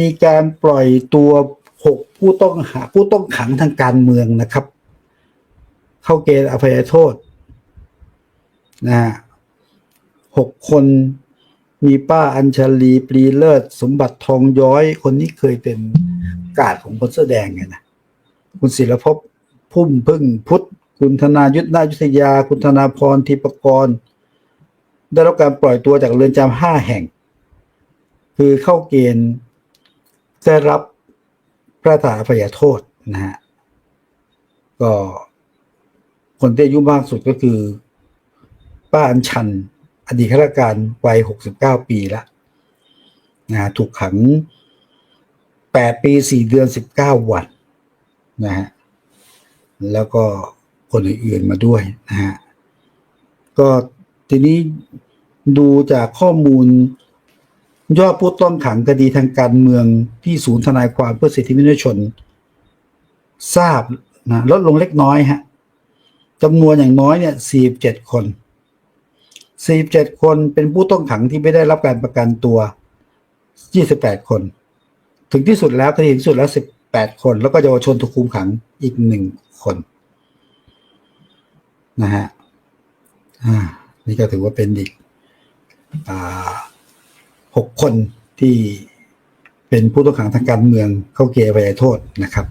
มีการปล่อยตัวหกผู้ต้องหาผู้ต้องขังทางการเมืองนะครับ เข้าเกณฑ์อภัยโทษนะฮะหกคนมีป้าอัญชลีปรีเลิศ สมบัติทองย้อย คนนี้เคยเป็นกาดของคนเสื้อแดงไงนะคุณศิลภพพุ่มพึ่งพุทธ คุณธนายุทธนายุทธยา คุณธนาพรทิปกร ได้รับการปล่อยตัวจากเรือนจำห้าแห่ง คือเข้าเกณฑ์ ได้รับพระราชทานอภัยโทษนะฮะก็คนที่อายุมากสุดก็คือ ป้าอัญชัน อดีตข้าราชการวัยหกสิบเก้าปีแล้วนะฮะถูกขังแปดปีสี่เดือนสิบเก้าวันนะฮะแล้วก็คนอื่นๆมาด้วยนะฮะก็ทีนี้ดูจากข้อมูล ยอดผู้ต้องขังคดีทางการเมืองที่ศูนย์ทนายความเพื่อสิทธิมนุษยชน ทราบนะลดลงเล็กน้อยฮะจำนวนอย่างน้อยเนี่ย47 คน 47 คนเป็นผู้ต้องขังที่ไม่ได้รับการประกันตัว 28 คน ถึงที่สุดแล้วคดีที่สุดแล้ว 18 คน แล้วก็เยาวชนถูกคุมขังอีกหนึ่งคนนะฮะอ่านี่ก็ถือว่าเป็นอีกอ่า 6 คนที่เป็นผู้ต้องขังทางการเมืองเข้าเกณฑ์ไปโทษนะครับ